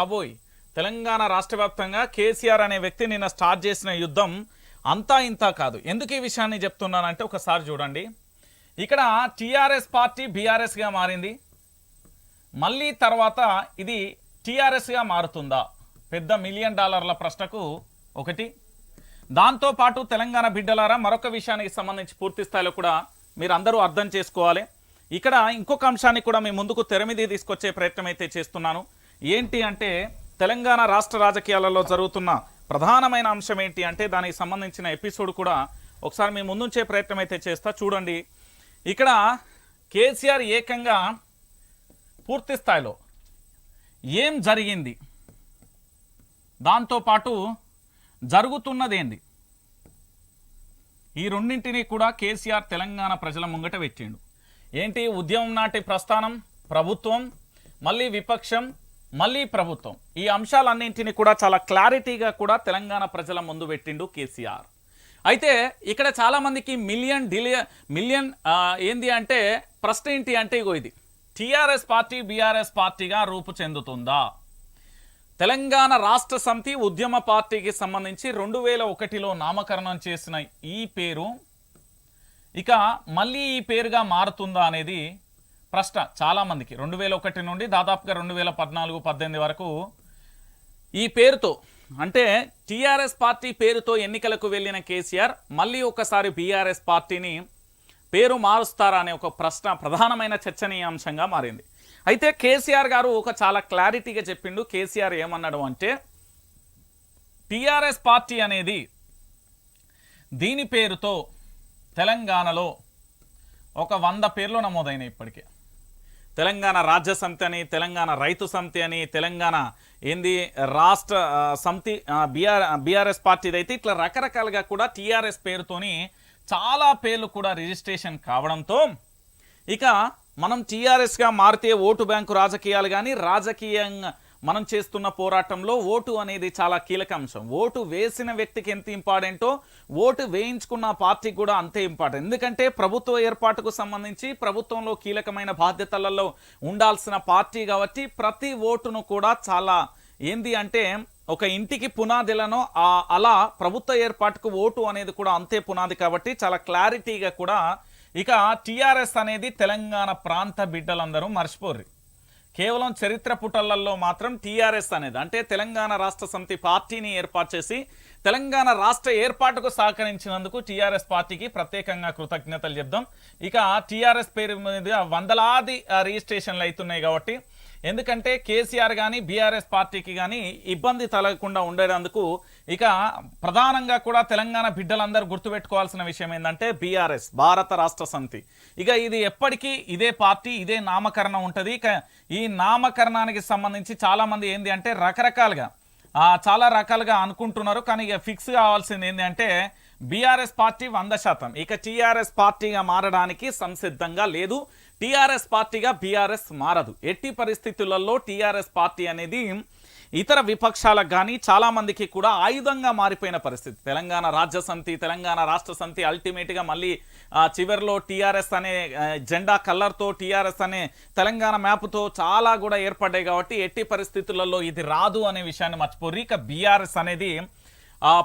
కాబోయ్ తెలంగాణ రాష్ట్ర వ్యాప్తంగా కేసీఆర్ అనే వ్యక్తి నిన్న స్టార్ట్ చేసిన యుద్ధం అంతా ఇంత కాదు. ఎందుకు ఈ విషయాన్ని చెప్తున్నానంటే ఒకసారి చూడండి. ఇక్కడ టీఆర్ఎస్ పార్టీ బీఆర్ఎస్గా మారింది. మళ్ళీ తర్వాత ఇది టీఆర్ఎస్గా మారుతుందా? పెద్ద మిలియన్ డాలర్ల ప్రశ్నకు ఒకటి. దాంతోపాటు తెలంగాణ బిడ్డలారా మరొక విషయానికి సంబంధించి పూర్తి స్థాయిలో కూడా మీరు అందరూ అర్థం చేసుకోవాలి. ఇక్కడ ఇంకొక అంశాన్ని కూడా మీ ముందుకు తెరమిది తీసుకొచ్చే ప్రయత్నం అయితే చేస్తున్నాను. ఏంటి అంటే తెలంగాణ రాష్ట్ర రాజకీయాలలో జరుగుతున్న ప్రధానమైన అంశం ఏంటి అంటే దానికి సంబంధించిన ఎపిసోడ్ కూడా ఒకసారి మీ ముందుంచే ప్రయత్నం అయితే చేస్తా చూడండి. ఇక్కడ కేసీఆర్ ఏకంగా పూర్తి స్థాయిలో ఏం జరిగింది? దాంతోపాటు జరుగుతున్నదేంది? ఈ రెండింటినీ కూడా కేసీఆర్ తెలంగాణ ప్రజల ముంగట పెట్టిండు. ఏంటి? ఉద్యమం నాటి ప్రస్థానం ప్రభుత్వం మళ్ళీ విపక్షం మళ్ళీ ప్రభుత్వం. ఈ అంశాలన్నింటినీ కూడా చాలా క్లారిటీగా కూడా తెలంగాణ ప్రజల ముందు పెట్టిండు కేసీఆర్. అయితే ఇక్కడ చాలామందికి మిలియన్ డిలియ మిలియన్ ఏంది అంటే ప్రశ్న ఏంటి అంటే ఇగో ఇది. టీఆర్ఎస్ పార్టీ బీఆర్ఎస్ పార్టీగా రూపు చెందుతుందా? తెలంగాణ రాష్ట్ర సమితి ఉద్యమ పార్టీకి సంబంధించి రెండు వేల ఒకటిలో నామకరణం చేసిన ఈ పేరు ఇక మళ్ళీ ఈ పేరుగా మారుతుందా అనేది ప్రశ్న చాలామందికి రెండు వేల ఒకటి నుండి దాదాపుగా రెండు వేల పద్నాలుగు పద్దెనిమిది వరకు ఈ పేరుతో అంటే టీఆర్ఎస్ పార్టీ పేరుతో ఎన్నికలకు వెళ్ళిన కేసీఆర్ మళ్ళీ ఒకసారి బీఆర్ఎస్ పార్టీని పేరు మారుస్తారా అనే ఒక ప్రశ్న ప్రధానమైన చర్చనీయాంశంగా మారింది. అయితే కేసీఆర్ గారు ఒక చాలా క్లారిటీగా చెప్పిండు. కేసీఆర్ ఏమన్నాడు అంటే టీఆర్ఎస్ పార్టీ అనేది దీని పేరుతో తెలంగాణలో ఒక వంద పేర్లు నమోదైనాయి ఇప్పటికే. తెలంగాణ రాజ్య సమితి అని తెలంగాణ రైతు సమితి అని తెలంగాణ ఏంది రాష్ట్ర సమితి బీఆర్ బీఆర్ఎస్ పార్టీది అయితే ఇట్లా రకరకాలుగా కూడా టీఆర్ఎస్ పేరుతోని చాలా పేర్లు కూడా రిజిస్ట్రేషన్ కావడంతో ఇక మనం టీఆర్ఎస్గా మారితే ఓటు బ్యాంకు రాజకీయాలు కానీ రాజకీయంగా మనం చేస్తున్న పోరాటంలో ఓటు అనేది చాలా కీలక అంశం ఓటు వేసిన వ్యక్తికి ఎంత ఇంపార్టెంటో ఓటు వేయించుకున్న పార్టీకి కూడా అంతే ఇంపార్టెంట్. ఎందుకంటే ప్రభుత్వ ఏర్పాటుకు సంబంధించి ప్రభుత్వంలో కీలకమైన బాధ్యతలలో ఉండాల్సిన పార్టీ కాబట్టి ప్రతి ఓటును కూడా చాలా ఏంది అంటే ఒక ఇంటికి పునాదిలను ఆ అలా ప్రభుత్వ ఏర్పాటుకు ఓటు అనేది కూడా అంతే పునాది కాబట్టి చాలా క్లారిటీగా కూడా ఇక టీఆర్ఎస్ అనేది తెలంగాణ ప్రాంత బిడ్డలందరూ మర్చిపోర్రి కేవలం చరిత్ర పుటలల్లో మాత్రం టీఆర్ఎస్ అనేది అంటే తెలంగాణ రాష్ట్ర సమితి పార్టీని ఏర్పాటు చేసి తెలంగాణ రాష్ట్ర ఏర్పాటుకు సహకరించినందుకు టీఆర్ఎస్ పార్టీకి ప్రత్యేకంగా కృతజ్ఞతలు చెప్దాం. ఇక టీఆర్ఎస్ పేరు మీద వందలాది రిజిస్ట్రేషన్లు అవుతున్నాయి కాబట్టి ఎందుకంటే కేసీఆర్ కానీ బీఆర్ఎస్ పార్టీకి కానీ ఇబ్బంది తలగకుండా ఉండేందుకు ఇక ప్రధానంగా కూడా తెలంగాణ బిడ్డలందరూ గుర్తుపెట్టుకోవాల్సిన విషయం ఏంటంటే బీఆర్ఎస్ భారత రాష్ట్ర సమితి. ఇక ఇది ఎప్పటికీ ఇదే పార్టీ ఇదే నామకరణం ఉంటుంది. ఇక ఈ నామకరణానికి సంబంధించి చాలామంది ఏంటి ఏంది అంటే రకరకాలుగా చాలా రకాలుగా అనుకుంటున్నారు. కానీ ఇక ఫిక్స్ కావాల్సింది ఏంటి అంటే బీఆర్ఎస్ పార్టీ వంద శాతం. ఇక టీఆర్ఎస్ పార్టీగా మారడానికి సంసిద్ధంగా లేదు. టీఆర్ఎస్ పార్టీగా బీఆర్ఎస్ మారదు. ఎట్టి పరిస్థితులలో టీఆర్ఎస్ పార్టీ అనేది ఇతర విపక్షాలకు కానీ చాలామందికి కూడా ఆయుధంగా మారిపోయిన పరిస్థితి. తెలంగాణ రాజ్య సమితి తెలంగాణ రాష్ట్ర సమితి అల్టిమేట్గా మళ్ళీ చివరిలో టీఆర్ఎస్ అనే జెండా కలర్తో టీఆర్ఎస్ అనే తెలంగాణ మ్యాప్తో చాలా కూడా ఏర్పడ్డాయి కాబట్టి ఎట్టి పరిస్థితులలో ఇది రాదు అనే విషయాన్ని మర్చిపోరు. ఇక బీఆర్ఎస్ అనేది ఆ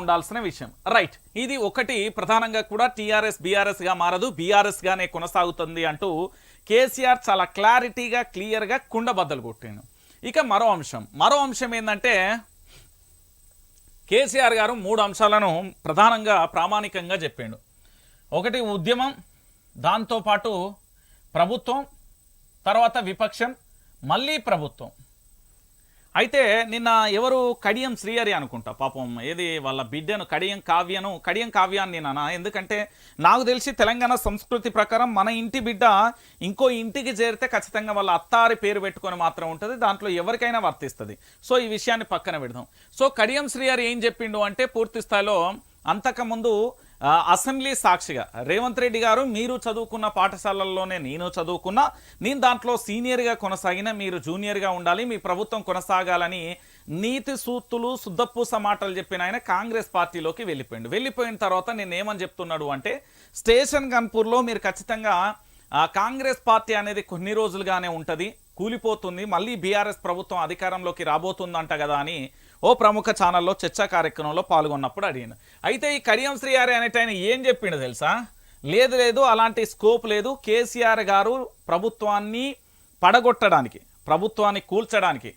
ఉండాల్సిన విషయం. రైట్ ఇది ఒకటి ప్రధానంగా కూడా టీఆర్ఎస్ బీఆర్ఎస్గా మారదు. బీఆర్ఎస్గానే కొనసాగుతుంది అంటూ కేసీఆర్ చాలా క్లారిటీగా క్లియర్గా కుండబద్దలు కొట్టిండు. ఇక మరో అంశం. మరో అంశం ఏంటంటే కేసీఆర్ గారు మూడు అంశాలను ప్రధానంగా ప్రామాణికంగా చెప్పిండు. ఒకటి ఉద్యమం దాంతోపాటు ప్రభుత్వం తర్వాత విపక్షం మళ్ళీ ప్రభుత్వం. అయితే నిన్న ఎవరు కడియం శ్రీహరి అనుకుంటా పాపం ఏది వాళ్ళ బిడ్డను కడియం కావ్యను కడియం కావ్యాన్ని నేను? ఎందుకంటే నాకు తెలిసి తెలంగాణ సంస్కృతి ప్రకారం మన ఇంటి బిడ్డ ఇంకో ఇంటికి చేరితే ఖచ్చితంగా వాళ్ళ అత్తారి పేరు పెట్టుకొని మాత్రం ఉంటుంది దాంట్లో ఎవరికైనా వర్తిస్తుంది. సో ఈ విషయాన్ని పక్కన పెడదాం. సో కడియం శ్రీహరి ఏం చెప్పిండు అంటే పూర్తి స్థాయిలో అంతకుముందు అసెంబ్లీ సాక్షిగా రేవంత్ రెడ్డి గారు మీరు చదువుకున్న పాఠశాలల్లోనే నేను చదువుకున్నా నేను దాంట్లో సీనియర్గా కొనసాగిన మీరు జూనియర్గా ఉండాలి మీ ప్రభుత్వం కొనసాగాలని నీతి సూత్తులు శుద్ధపూస మాటలు చెప్పిన ఆయన కాంగ్రెస్ పార్టీలోకి వెళ్ళిపోయిండు. వెళ్ళిపోయిన తర్వాత నేనేమని చెప్తున్నాడు అంటే స్టేషన్ కన్పూర్లో మీరు ఖచ్చితంగా కాంగ్రెస్ పార్టీ అనేది కొన్ని రోజులుగానే ఉంటుంది కూలిపోతుంది మళ్ళీ బీఆర్ఎస్ ప్రభుత్వం అధికారంలోకి రాబోతుందంట కదా అని ఓ ప్రముఖ ఛానల్లో చర్చా కార్యక్రమంలో పాల్గొన్నప్పుడు అడిగాను అయితే ఈ కడియం శ్రీహారి ఆయన ఏం చెప్పిండు తెలుసా? లేదు లేదు అలాంటి స్కోప్ లేదు. కేసీఆర్ గారు ప్రభుత్వాన్ని పడగొట్టడానికి ప్రభుత్వాన్ని కూల్చడానికి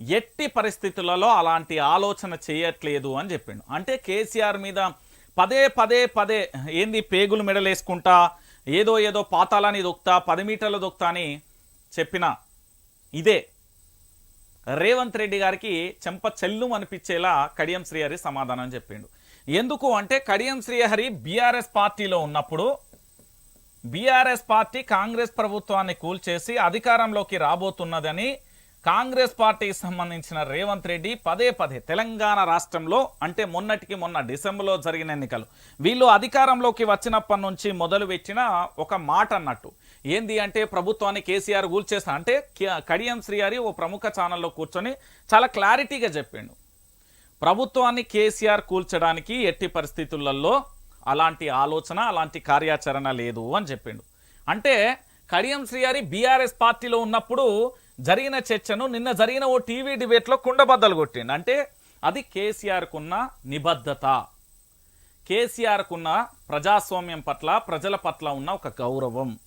ఎట్టి పరిస్థితులలో అలాంటి ఆలోచన చేయట్లేదు అని చెప్పిండు. అంటే కేసీఆర్ మీద పదే పదే పదే ఏంది పేగులు మెడలేసుకుంటా ఏదో ఏదో పాతాలని దొక్తా పది మీటర్లు దొక్తా అని చెప్పిన ఇదే రేవంత్ రెడ్డి గారికి చెంప చెల్లు అనిపించేలా కడియం శ్రీహరి సమాధానం చెప్పిండు. ఎందుకు అంటే కడియం శ్రీహరి బీఆర్ఎస్ పార్టీలో ఉన్నప్పుడు బీఆర్ఎస్ పార్టీ కాంగ్రెస్ ప్రభుత్వాన్ని కూల్చేసి అధికారంలోకి రాబోతున్నదని కాంగ్రెస్ పార్టీకి సంబంధించిన రేవంత్ రెడ్డి పదే పదే తెలంగాణ రాష్ట్రంలో అంటే మొన్నటికి మొన్న డిసెంబర్లో జరిగిన ఎన్నికలు. వీళ్ళు అధికారంలోకి వచ్చినప్పటి నుంచి మొదలు పెట్టిన ఒక మాట అన్నట్టు. ఏంది అంటే ప్రభుత్వాన్ని కేసీఆర్ కూల్చేస్తా అంటే కడియం శ్రీహారి ఓ ప్రముఖ ఛానల్లో కూర్చొని చాలా క్లారిటీగా చెప్పిండు. ప్రభుత్వాన్ని కేసీఆర్ కూల్చడానికి ఎట్టి పరిస్థితులలో అలాంటి ఆలోచన అలాంటి కార్యాచరణ లేదు అని చెప్పిండు. అంటే కడియం శ్రీహారి బీఆర్ఎస్ పార్టీలో ఉన్నప్పుడు జరిగిన చర్చను నిన్న జరిగిన ఓ టీవీ డిబేట్లో కుండబద్దలు కొట్టిండు. అంటే అది కేసీఆర్కున్న నిబద్ధత. కేసీఆర్కున్న ప్రజాస్వామ్యం పట్ల ప్రజల పట్ల ఉన్న ఒక గౌరవం.